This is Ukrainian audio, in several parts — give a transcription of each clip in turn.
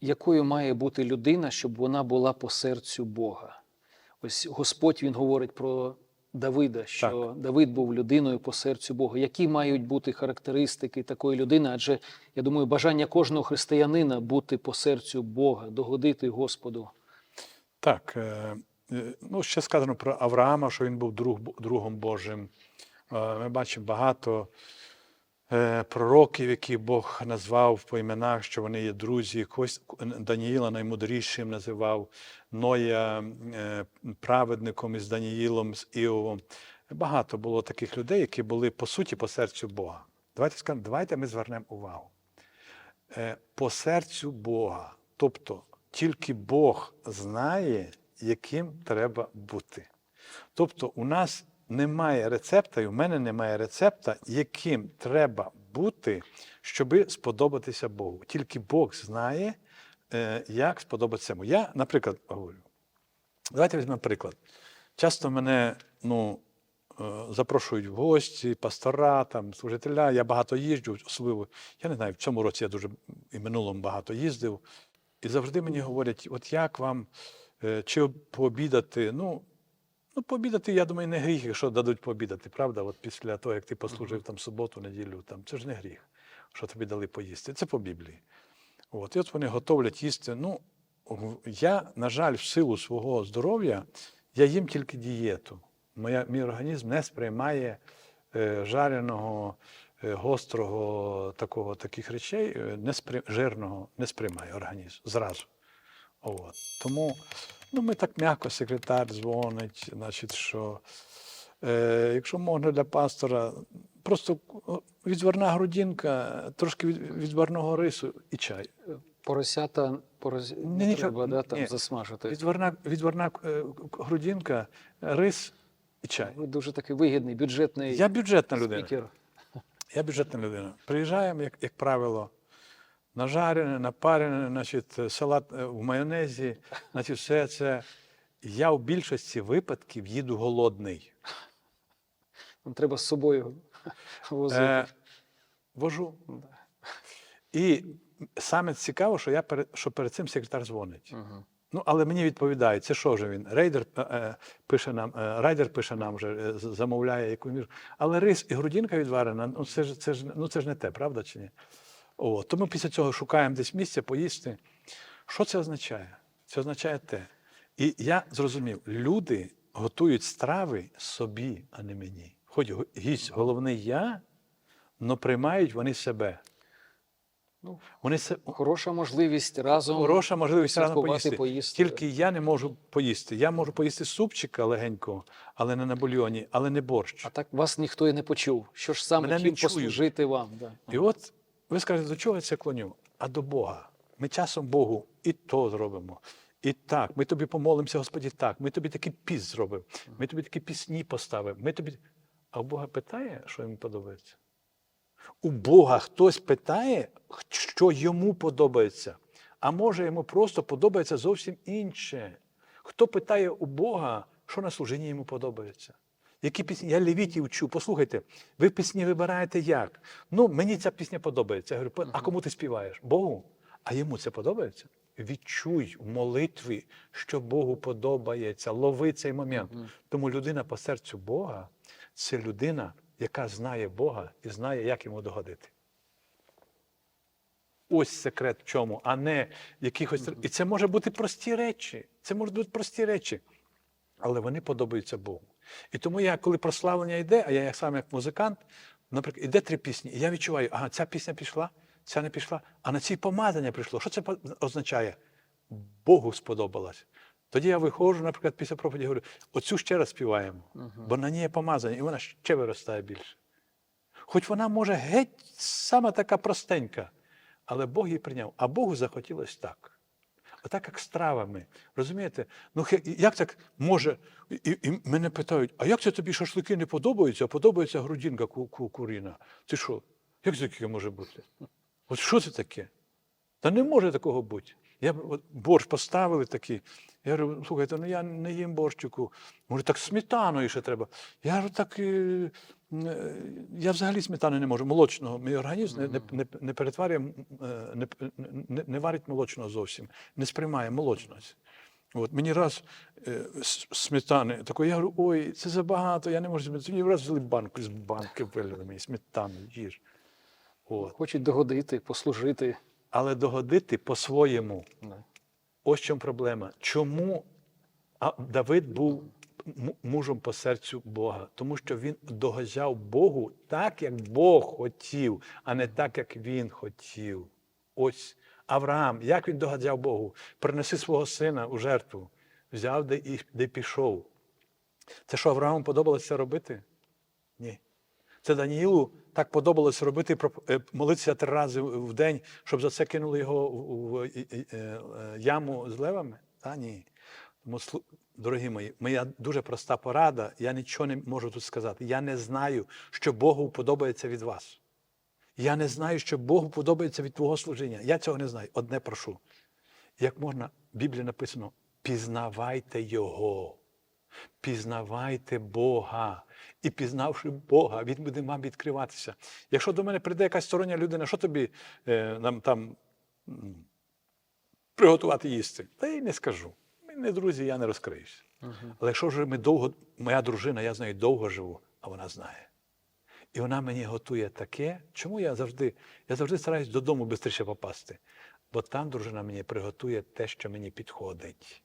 якою має бути людина, щоб вона була по серцю Бога? Ось Господь він говорить про Давида, що Давид був людиною по серцю Бога. Які мають бути характеристики такої людини? Адже я думаю, бажання кожного християнина бути по серцю Бога, догодити Господу. Так, е, е, ну ще сказано про Авраама, що він був друг, другом Божим. Е, Ми бачимо багато пророків, яких Бог назвав по іменах, що вони є друзі. Когось Даніїла наймудрішим називав, Ноя е, праведником із Даніїлом, з Іовом. Багато було таких людей, які були по суті по серцю Бога. Давайте скажемо, давайте ми звернемо увагу. Е, По серцю Бога. Тобто тільки Бог знає, яким треба бути. Тобто, у нас немає рецепта, і у мене немає рецепта, яким треба бути, щоби сподобатися Богу. Тільки Бог знає, е, як сподобатися йому. Я, наприклад, говорю, давайте візьмемо приклад. Часто мене ну, е, запрошують в гості, пастора, там, служителя. Я багато їжджу, особливо, я не знаю, в цьому році я дуже і минулому багато їздив. І завжди мені говорять, от як вам, е, чи пообідати? Ну, ну, пообідати, я думаю, не гріх, якщо дадуть пообідати, правда? От після того, як ти послужив там суботу, неділю, там, це ж не гріх, що тобі дали поїсти. Це по Біблії. От, і от вони готовлять їсти. Ну, я, на жаль, в силу свого здоров'я, я їм тільки дієту. Моя, мій організм не сприймає е, жареного, е, гострого такого, таких речей, е, не спри, жирного не сприймає організм зразу. От. Тому ну, ми так м'яко, секретар дзвонить, значить, що е, якщо можна для пастора, просто відварна грудинка, трошки від, відварного рису і чай. Поросята пороз... Ні, не нічого, треба да, там ні. засмажити. Відварна, відварна е, грудинка, рис і чай. Ви дуже такий вигідний, бюджетний Я бюджетна людина. спікер. Я бюджетна людина. Приїжджаємо, як, як правило, нажарене, напарене, значить, салат е, в майонезі, значить, все це. Я в більшості випадків їду голодний. Нам треба з собою возити. Е, вожу. І саме цікаво, що, я перед, що перед цим секретар дзвонить. Мгм. Ну, але мені відповідають, це що ж він? Рейдер е, е, пише нам, е, райдер пише нам вже, е, замовляє яку між. Але рис і грудинка відварена, ну це ж це ж ну це ж не те, правда чи ні? О, тому після цього шукаємо десь місце поїсти. Що це означає? Це означає те. І я зрозумів, люди готують страви собі, а не мені. Хоч гість головний я, але приймають вони себе. Ну, Вони се, Хороша можливість разом Хороша можливість святкувати, поїсти. поїсти. Тільки я не можу поїсти. Я можу поїсти супчика легенького, але не на бульйоні, але не борщ. А так вас ніхто і не почув. Що ж саме Мене не чують. послужити вам? Да. І от ви скажете, до чого я це клоню? А до Бога. Ми часом Богу і то зробимо. І так, ми тобі помолимося, Господі, так, ми тобі такий піс зробимо, ми тобі такі пісні поставимо. Ми тобі... А у Бога питає, що йому подобається? У Бога хтось питає, що йому подобається. А може йому просто подобається зовсім інше. Хто питає у Бога, що на служінні йому подобається? Які пісні? Я левітів вчу. Послухайте, ви пісні вибираєте як? Ну, мені ця пісня подобається. Я говорю, а кому ти співаєш? Богу. А йому це подобається? Відчуй в молитві, що Богу подобається. Лови цей момент. Тому людина по серцю Бога це людина, яка знає Бога і знає, як йому догодити. Ось секрет в чому, а не якихось. І це може бути прості речі. Це можуть бути прості речі, але вони подобаються Богу. І тому я, коли прославлення йде, а я як сам як музикант, наприклад, іде три пісні, і я відчуваю, ага, ця пісня пішла, ця не пішла, а на цій помазання прийшло. Що це означає? Богу сподобалось. Тоді я виходжу, наприклад, після проповіді говорю, оцю ще раз співаємо, бо на ній є помазання, і вона ще виростає більше. Хоч вона може геть сама така простенька, але Бог її прийняв, а Богу захотілось так. Отак, як з травами. Розумієте? Ну як так може? І, і мене питають, а як це тобі шашлики не подобаються, а подобається грудінка ку, ку, куріна? Ти що? Як це таке може бути? От що це таке? Та не може такого бути. Я от борщ поставили такий. Я говорю, слухайте, ну я не їм борщику. Може, так сметаною ще треба. Я говорю, так е, е, я взагалі сметани не можу. Молочного. Мій організм не, не, не, не перетворює, е, не, не, не варить молочного зовсім, не сприймає молочність. От мені раз е, сметани, такої, я говорю, ой, це забагато, я не можу сметани. Мені раз взяли банку з банки вилили мені сметану, їж. От. Хочуть догодити, послужити. Але догодити по-своєму. Ось в чому проблема. Чому Давид був мужем по серцю Бога? Тому що він догоджав Богу так, як Бог хотів, а не так, як він хотів. Ось Авраам, як він догоджав Богу? Принеси свого сина у жертву, взяв де і де пішов. Це що Аврааму подобалося робити? Ні. Це Даніїлу так подобалось робити, е, молитися три рази в день, щоб за це кинули його в, е, е, яму з левами? Та ні. Тому, дорогі мої, моя дуже проста порада, я нічого не можу тут сказати. Я не знаю, що Богу подобається від вас. Я не знаю, що Богу подобається від твого служіння. Я цього не знаю. Одне прошу. Як можна, в Біблії написано, пізнавайте Його. Пізнавайте Бога. І пізнавши Бога, Він буде вам відкриватися. Якщо до мене прийде якась стороння людина, що тобі е, нам там приготувати їсти? Та я й не скажу. Ми не друзі, я не розкриюся. Але якщо вже ми довго, моя дружина, я з нею довго живу, а вона знає. І вона мені готує таке, чому я завжди, я завжди стараюсь додому швидше попасти. Бо там дружина мені приготує те, що мені підходить.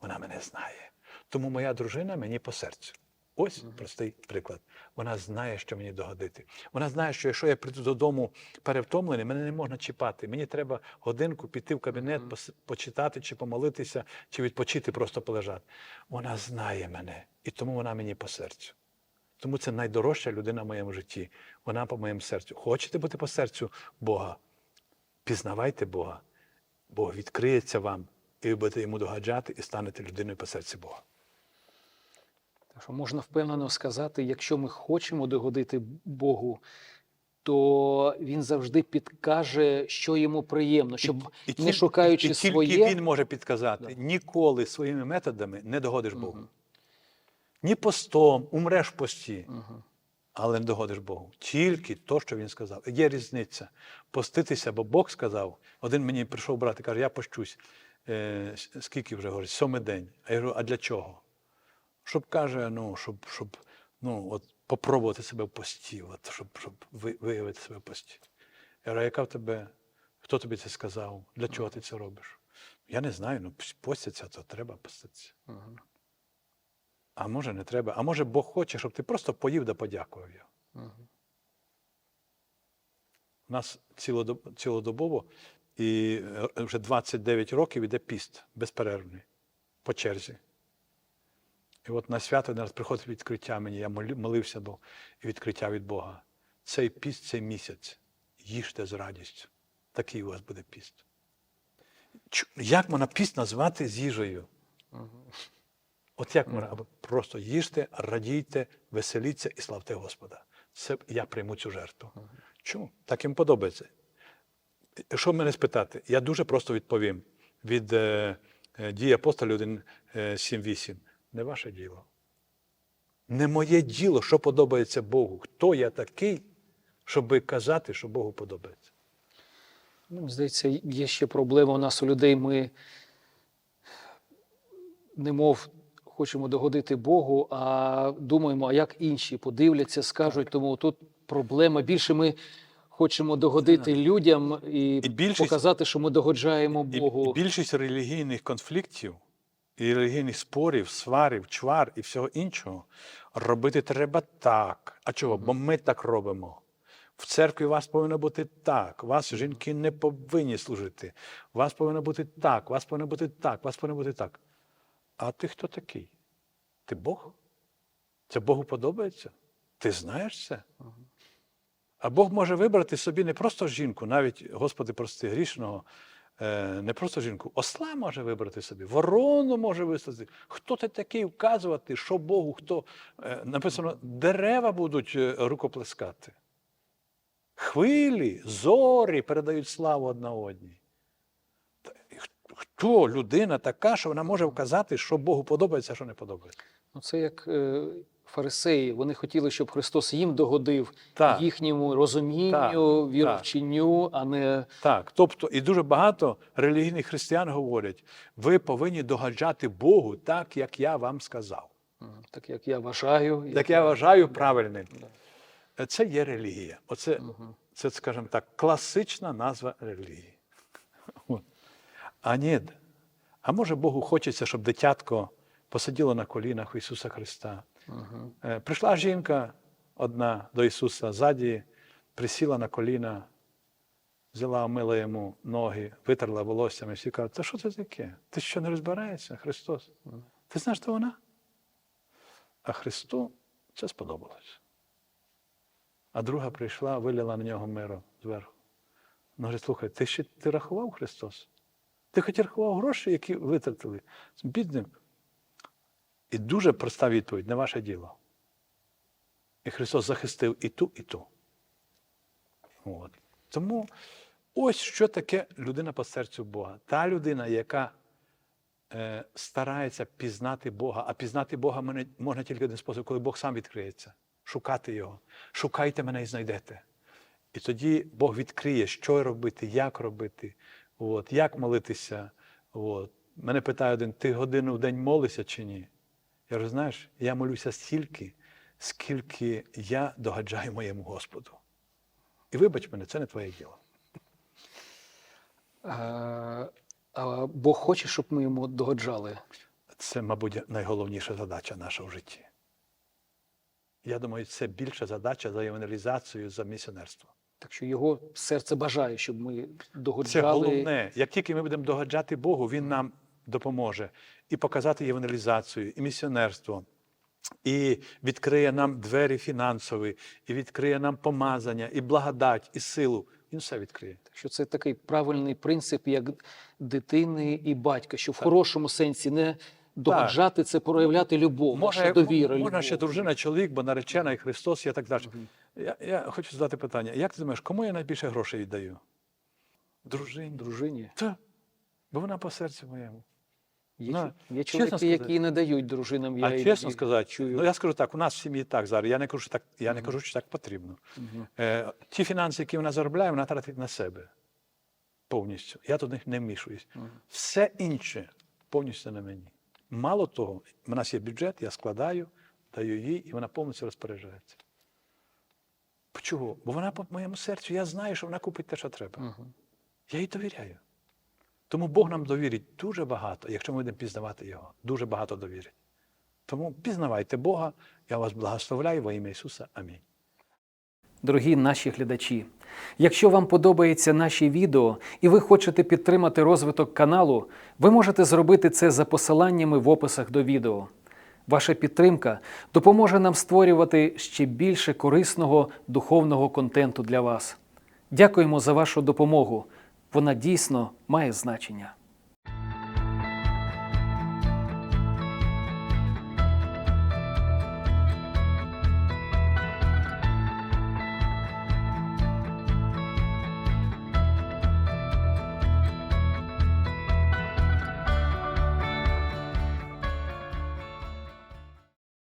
Вона мене знає. Тому моя дружина мені по серцю. Ось простий приклад. Вона знає, що мені догодити. Вона знає, що якщо я прийду додому перевтомлений, мене не можна чіпати. Мені треба годинку піти в кабінет, почитати, чи помолитися, чи відпочити, просто полежати. Вона знає мене, і тому вона мені по серцю. Тому це найдорожча людина в моєму житті. Вона по моєму серцю. Хочете бути по серцю Бога? Пізнавайте Бога. Бог відкриється вам, і ви будете йому догаджати і станете людиною по серці Бога. Так що можна впевнено сказати, якщо ми хочемо догодити Богу, то він завжди підкаже, що йому приємно, щоб не тільки- шукаючи і своє. Тільки він може підказати. Да. Ніколи своїми методами не догодиш Богу. Мгм. Ні постом, умреш в пості, Мгм. але не догодиш Богу. Тільки то, що він сказав. Є різниця. Поститися, бо Бог сказав. Один мені прийшов брат і каже, я пощусь. Е, скільки вже говорить? Сьомий день. А я говорю, а для чого? Щоб каже, ну, щоб, щоб ну, от, попробувати себе в пості, от, щоб, щоб виявити себе в пості. Я говорю, яка в тебе, хто тобі це сказав? Для чого ти це робиш? Я не знаю, ну постяться, то треба поститися. Мгм. А може не треба. А може Бог хоче, щоб ти просто поїв да подякував його. Мгм. У нас цілодоб- цілодобово і е, вже 29 років іде піст безперервний по черзі. І от на свято один раз приходить відкриття мені, я молився до відкриття від Бога. Цей піст, цей місяць, їжте з радістю. Такий у вас буде піст. Як можна піст назвати з їжею? От як можна просто їжте, радійте, веселіться і славте Господа. Це я прийму цю жертву. Чому? Так їм подобається. Якщо мене спитати, я дуже просто відповім від е, е, дії апостолів 1, е, 7.8. Не ваше діло. Не моє діло, що подобається Богу. Хто я такий, щоб казати, що Богу подобається. Ну, здається, є ще проблема у нас у людей. Ми немов хочемо догодити Богу, а думаємо, а як інші подивляться, скажуть. Тому тут проблема. Більше ми хочемо догодити людям і, І більшість- показати, що ми догоджаємо І, Богу. і більшість релігійних конфліктів, і релігійних спорів, сварів, чвар і всього іншого робити треба так. А чого? Бо ми так робимо. В церкві у вас повинно бути так. Вас жінки не повинні служити. У вас повинно бути так, у вас повинно бути так, у вас повинно бути так. А ти хто такий? Ти Бог? Це Богу подобається? Ти знаєш це? А Бог може вибрати собі не просто жінку, навіть, Господи, прости, грішного, не просто жінку, осла може вибрати собі, ворону може висадити. Хто ти такий вказувати, що Богу, хто Е, написано, дерева будуть е, рукоплескати. Хвилі, зорі передають славу одна одній. хто людина така, що вона може вказати, що Богу подобається, а що не подобається. Ну, це як е, фарисеї. Вони хотіли, щоб Христос їм догодив Так. їхньому розумінню, Так, віровченню, а не Так, тобто, і дуже багато релігійних християн говорять: ви повинні догаджати Богу так, як я вам сказав. так, як я вважаю. Як я вважаю правильним. Це є релігія. Оце, це, скажімо так, класична назва релігії. А ні. А може Богу хочеться, щоб дитятко посиділо на колінах Ісуса Христа. Е, Прийшла жінка одна до Ісуса ззаді, присіла на коліна, взяла, омила йому ноги, витерла волоссями. Всі кажуть, та що це таке? Ти що не розбираєшся, Христос? Ти знаєш, хто вона? А Христу це сподобалось. А друга прийшла, вилила на нього миру зверху. Вона говорить, слухай, ти ще ти рахував Христос? Ти хоч рахував гроші, які витратили з бідним? І дуже проста відповідь, не ваше діло. І Христос захистив і ту, і ту. От. Тому ось що таке людина по серцю Бога. Та людина, яка е, старається пізнати Бога, а пізнати Бога можна тільки один спосіб, коли Бог сам відкриється. Шукати Його. Шукайте мене і знайдете. І тоді Бог відкриє, що робити, як робити, от, як молитися. От. Мене питає один, ти годину в день молишся чи ні? Я кажу, знаєш, я молюся стільки, скільки я догаджаю моєму Господу. І вибач мене, це не твоє діло. А, а Бог хоче, щоб ми йому догоджали. Це, мабуть, найголовніша задача наша в житті. Я думаю, це більша задача за евангелізацію, за місіонерство. Так що його серце бажає, щоб ми догоджали. Це головне. Як тільки ми будемо догаджати Богу, Він нам допоможе і показати євангелізацію, і місіонерство, і відкриє нам двері фінансові, і відкриє нам помазання, і благодать, і силу. Він все відкриє. Що це такий правильний принцип, як дитини і батька, що в хорошому сенсі не догоджати це проявляти любов, наша довіра. можна ще дружина, чоловік, бо наречена і Христос, і так далі. Я, я хочу задати питання: як ти думаєш, кому я найбільше грошей віддаю? Дружині. дружині. Та, бо вона по серцю моєму. Є, Ну, є чоловіки, сказати. які не дають дружинам. Я а і- чесно і сказати, чую. ну я скажу так, у нас в сім'ї так зараз. Я не кажу, що так, я не кажу, що так потрібно. Мгм. Е, ті фінанси, які вона заробляє, вона тратить на себе повністю. Я них не вмішуюсь. Мгм. Все інше повністю на мені. Мало того, у нас є бюджет, я складаю, даю їй, і вона повністю розпоряджається. Чого? Бо вона по моєму серцю, я знаю, що вона купить те, що треба. Мгм. Я їй довіряю. Тому Бог нам довірить дуже багато, якщо ми будемо пізнавати Його. Дуже багато довірить. Тому пізнавайте Бога, я вас благословляю во ім'я Ісуса. Амінь. Дорогі наші глядачі, якщо вам подобається наші відео і ви хочете підтримати розвиток каналу, ви можете зробити це за посиланнями в описах до відео. Ваша підтримка допоможе нам створювати ще більше корисного духовного контенту для вас. Дякуємо за вашу допомогу. Вона дійсно має значення.